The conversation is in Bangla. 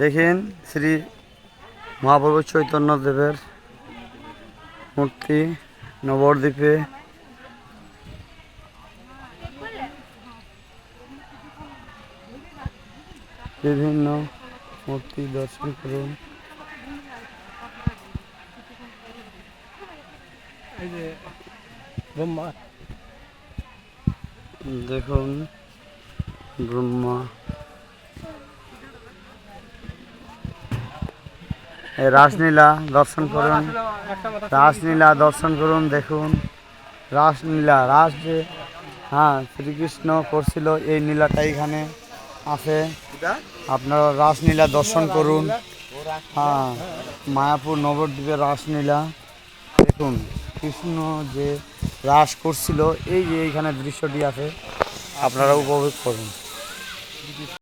দেখেন শ্রী মহাপ্রভু চৈতন্যদেবের মূর্তি নবদ্বীপে। বিভিন্ন মূর্তি দর্শন করুন। দেখুন। ব্রহ্মা। রাসলীলা দর্শন করুন। রাসলীলা দর্শন করুন, দেখুন। রাসলীলা, রাস যে হ্যাঁ শ্রীকৃষ্ণ করছিল এই নীলাটা এখানে আছে। আপনারা রাসলীলা দর্শন করুন। হ্যাঁ মায়াপুর নবদ্বীপের রাসলীলা, দেখুন। কৃষ্ণ যে রাস করছিল, এই যে এইখানে দৃশ্যটি আছে, আপনারা উপভোগ করুন। видишь.